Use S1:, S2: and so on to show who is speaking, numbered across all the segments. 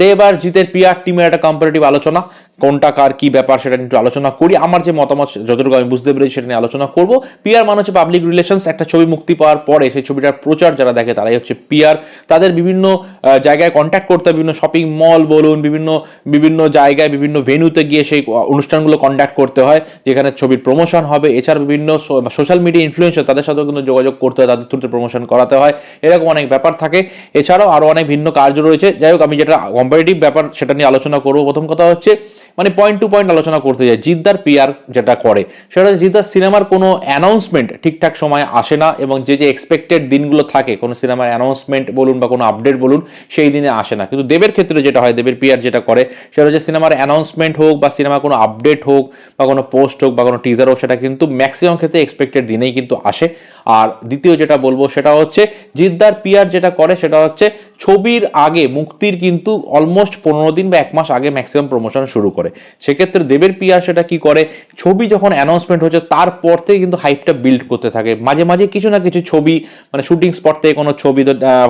S1: দেব আর জিতের পিয়ার টিমের একটা কম্পারেটিভ আলোচনা। কোনটা, কার, কি ব্যাপার সেটা একটু আলোচনা করি। আমার যে মতামত, যতটুকু আমি বুঝতে পেরেছি সেটা নিয়ে আলোচনা করব। পিয়ার মানে হচ্ছে পাবলিক রিলেশনস একটা ছবি মুক্তি পাওয়ার পরে সেই ছবিটার প্রচার যারা দেখে তারাই হচ্ছে পিয়ার তাদের বিভিন্ন জায়গায় কন্ট্যাক্ট করতে বিভিন্ন শপিং মল বলুন, বিভিন্ন বিভিন্ন জায়গায়, বিভিন্ন ভেন্যুতে গিয়ে সেই অনুষ্ঠানগুলো কন্ট্যাক্ট করতে হয়, যেখানে ছবির প্রমোশন হবে। এছাড়া বিভিন্ন সোশ্যাল মিডিয়া ইনফ্লুয়েন্সার তাদের সাথেও কিন্তু যোগাযোগ করতে হয়, তাদের থ্রুতে প্রমোশন করাতে হয়। এরকম অনেক ব্যাপার থাকে। এছাড়াও আরও অনেক ভিন্ন কার্য রয়েছে। যাই হোক, আমি যেটা কম্পারেটিভ ব্যাপার সেটা নিয়ে আলোচনা করব। প্রথম কথা হচ্ছে মানে পয়েন্ট টু পয়েন্ট আলোচনা করতে যাই জিদ্দার পিয়ার যেটা করে। সেটা হচ্ছে জিদ্দার সিনেমার কোনো অ্যানাউন্সমেন্ট ঠিকঠাক সময় আসে না এবং যে যে এক্সপেক্টেড দিনগুলো থাকে, কোনো সিনেমার অ্যানাউন্সমেন্ট বলুন বা কোনো আপডেট বলুন, সেই দিনে আসে না। কিন্তু দেবের ক্ষেত্রে যেটা হয়, দেবের পিয়ার যেটা করে, সেটা হচ্ছে সিনেমার অ্যানাউন্সমেন্ট হোক বা সিনেমার কোনো আপডেট হোক বা কোনো পোস্ট হোক বা কোনো টিজার হোক, সেটা কিন্তু ম্যাক্সিমাম ক্ষেত্রে এক্সপেক্টেড দিনেই কিন্তু আসে। আর দ্বিতীয় যেটা বলব, সেটা হচ্ছে জিদ্দার পিয়ার যেটা করে, সেটা হচ্ছে ছবির আগে মুক্তির কিন্তু অলমোস্ট পনেরো দিন বা এক মাস আগে ম্যাক্সিমাম প্রমোশন শুরু করে। সেক্ষেত্রে দেবের পিয়ার সেটা কি করে? ছবি যখন অ্যানাউন্সমেন্ট হচ্ছে, তারপর থেকে কিন্তু হাইপটা বিল্ড করতে থাকে। মাঝে মাঝে কিছু না কিছু ছবি মানে শুটিং স্পট থেকে কোনো ছবি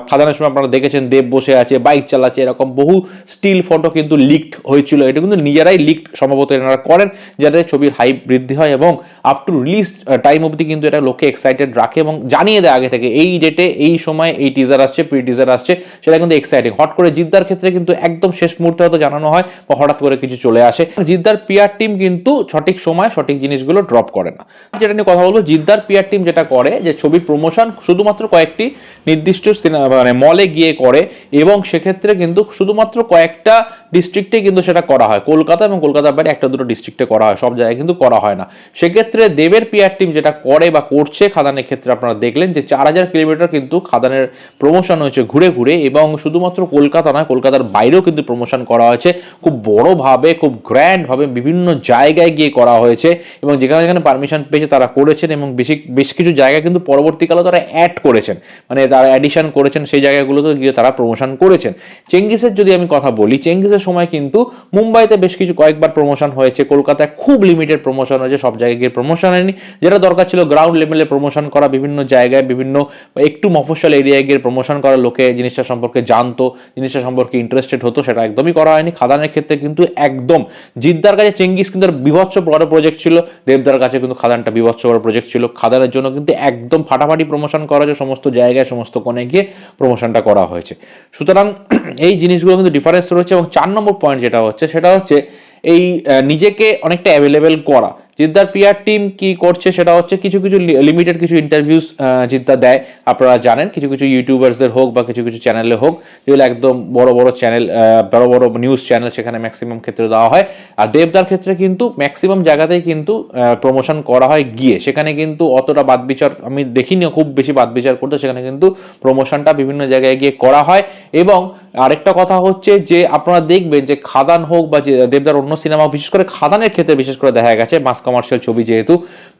S1: খাদানের সময় আপনারা দেখেছেন, দেব বসে আছে বাইক চালাচ্ছে, এরকম বহু স্টিল ফটো কিন্তু লিকড হয়েছিল। এটা কিন্তু নিজেরাই লিকড সম্ভবত এনারা করেন, যাতে ছবির হাইপ বৃদ্ধি হয় এবং আপ টু রিলিজ টাইম অবধি কিন্তু এটা লোকে এক্সাইটেড রাখে এবং জানিয়ে দেয় আগে থেকে, এই ডেটে এই সময় এই টিজার আসছে প্রি টিজার আসছে, সেটা কিন্তু এক্সাইটিং হট করে জিদ্দার ক্ষেত্রে কিন্তু একদম শেষ মুহূর্তে হয়তো জানানো হয় বা হঠাৎ করে কিছু চলে আসে। জিদ্দার পিয়ার টিম কিন্তু সঠিক সময় সঠিক জিনিসগুলো ড্রপ করে না। যেটা নিয়ে কথা বলব, জিদ্দার পিআর টিম যেটা করে, যে ছবির প্রমোশন শুধুমাত্র কয়েকটি নির্দিষ্ট সিনেমা মানে মলে গিয়ে করে এবং সেক্ষেত্রে কিন্তু শুধুমাত্র কয়েকটা ডিস্ট্রিক্টে কিন্তু সেটা করা হয়। কলকাতা এবং কলকাতার বাইরে একটা দুটো ডিস্ট্রিক্টে করা হয়, সব জায়গায় কিন্তু করা হয় না। সেক্ষেত্রে দেবের পিআর টিম যেটা করে বা করছে খাদানের ক্ষেত্রে আপনারা দেখলেন যে চার হাজার কিলোমিটার কিন্তু খাদানের প্রমোশন হয়েছে ঘুরে ঘুরে এবং শুধুমাত্র কলকাতা নয়, কলকাতার বাইরেও কিন্তু প্রমোশন করা হয়েছে। খুব বড়োভাবে, খুব গ্র্যান্ডভাবে বিভিন্ন জায়গায় গিয়ে করা হয়েছে এবং যেখানে যেখানে পারমিশন পেয়েছে তারা করেছেন এবং বেশি, বেশ কিছু জায়গায় কিন্তু পরবর্তীকালে তারা অ্যাড করেছেন। মানে তারা অ্যাডিশন করেছেন সেই জায়গাগুলোতে গিয়ে তারা প্রমোশন করেছেন। চেঙ্গিসের যদি আমি কথা বলি, চেঙ্গিসের সময় কিন্তু মুম্বাইতে বেশ কিছু কয়েকবার প্রমোশন হয়েছে, কলকাতায় খুব লিমিটেড প্রমোশন হয়েছে, সব জায়গায় গিয়ে প্রমোশন হয়নি। যেটা দরকার ছিল গ্রাউন্ড লেভেলে প্রমোশন করা, বিভিন্ন জায়গায় বিভিন্ন, একটু মফস্বল এরিয়ায় গিয়ে প্রমোশন করা, লোকে জিনিসটা সম্পর্কে জানতো, জিনিসটা সম্পর্কে ইন্টারেস্টেড হতো, সেটা একদমই করা হয়নি। খাদানের ক্ষেত্রে কিন্তু একদম জিদ্দার কাছে চেঙ্গিস কিন্তু বিভৎস বড় প্রজেক্ট ছিল। দেবদার কাছে কিন্তু খাদানটা বিভৎস বড় প্রজেক্ট ছিল। খাদানের জন্য কিন্তু একদম ফাটাফাটি প্রমোশন করা হয়েছে, সমস্ত জায়গায়, সমস্ত কোণে গিয়ে প্রমোশনটা করা হয়েছে। সুতরাং এই জিনিসগুলো কিন্তু ডিফারেন্স রয়েছে এবং চার নম্বর পয়েন্ট যেটা হচ্ছে, সেটা হচ্ছে এই নিজেকে অনেকটা অ্যাভেলেবেল করা। জিদ্দার পিআর টিম কি করছে সেটা হচ্ছে কিছু কিছু লিমিটেড কিছু ইন্টারভিউস জিদ্দা দেয়। আপনারা জানেন, কিছু কিছু ইউটিউবার্সদের হোক বা কিছু কিছু চ্যানেলে হোক, যেগুলো একদম বড় বড় চ্যানেল বড় বড় নিউজ চ্যানেল সেখানে ম্যাক্সিমাম ক্ষেত্রে দেওয়া হয়। আর দেবদার ক্ষেত্রে কিন্তু ম্যাক্সিমাম জায়গাতেই কিন্তু প্রমোশন করা হয় গিয়ে। সেখানে কিন্তু অতটা বাদ বিচার আমি দেখিনি, খুব বেশি বাদ বিচার করতে, সেখানে কিন্তু প্রমোশনটা বিভিন্ন জায়গায় গিয়ে করা হয়। এবং আরেকটা কথা হচ্ছে যে, আপনারা দেখবেন যে, খাদান হোক বা যে, দেবদার অন্য সিনেমা বিশেষ করে খাদানের ক্ষেত্রে বিশেষ করে দেখা গেছে মাস কমার্শিয়াল ছবি যেহেতু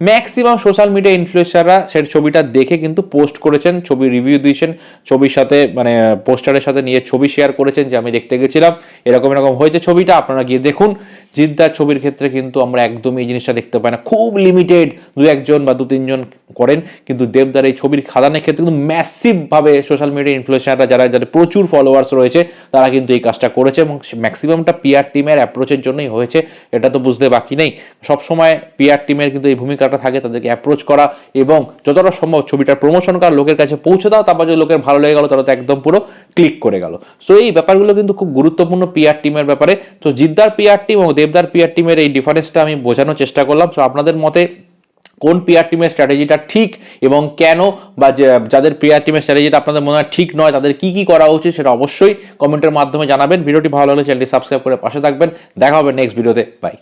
S1: ম্যাক্সিমাম সোশ্যাল মিডিয়া ইনফ্লুয়েন্সাররা সেই ছবিটা দেখে কিন্তু পোস্ট করেছেন, ছবি রিভিউ দিয়েছেন, ছবির সাথে মানে পোস্টারের সাথে নিয়ে ছবি শেয়ার করেছেন যে আমি দেখতে গেছিলাম। এরকম এরকম হয়েছে ছবিটা, আপনারা গিয়ে দেখুন। জিদ্দার ছবির ক্ষেত্রে কিন্তু আমরা একদমই এই জিনিসটা দেখতে পাই না। খুব লিমিটেড দু একজন বা দু তিনজন করেন, কিন্তু দেবদার এই ছবির খাদানের ক্ষেত্রে কিন্তু ম্যাসিভভাবে সোশ্যাল মিডিয়া ইনফ্লুয়েন্সাররা যারা, যাদের প্রচুর ফলোয়ার্স রয়েছে, তারা কিন্তু এই কাজটা করেছে এবং ম্যাক্সিমামটা পিআর টিমের অ্যাপ্রোচের জন্যই হয়েছে, এটা তো বুঝতে বাকি নেই। সবসময় পিআর টিমের কিন্তু এই ভূমিকাটা থাকে, তাদেরকে অ্যাপ্রোচ করা এবং যতটা সম্ভব ছবিটার প্রমোশন করা, লোকের কাছে পৌঁছে দাও তারপর যদি লোকের ভালো লেগে গেলো তারা তো একদম পুরো ক্লিক করে গেল। সো এই ব্যাপারগুলো কিন্তু খুব গুরুত্বপূর্ণ পিআর টিমের ব্যাপারে। তো জিদ্দার পিআর টিম এবং দেবদার পিআর টিমের এই ডিফারেন্সটা আমি বোঝানোর চেষ্টা করলাম। তো আপনাদের মতে কোন পিআর টিমের স্ট্র্যাটেজিটা ঠিক এবং কেন বা যাদের পিআর টিমের স্ট্র্যাটেজিটা আপনাদের মনে হয় ঠিক নয়, তাদের কি কি করা উচিত সেটা অবশ্যই কমেন্টের মাধ্যমে জানাবেন। ভিডিওটি ভালো লাগলে চ্যানেলটি সাবস্ক্রাইব করে পাশে থাকবেন। দেখা হবে নেক্সট ভিডিওতে বাই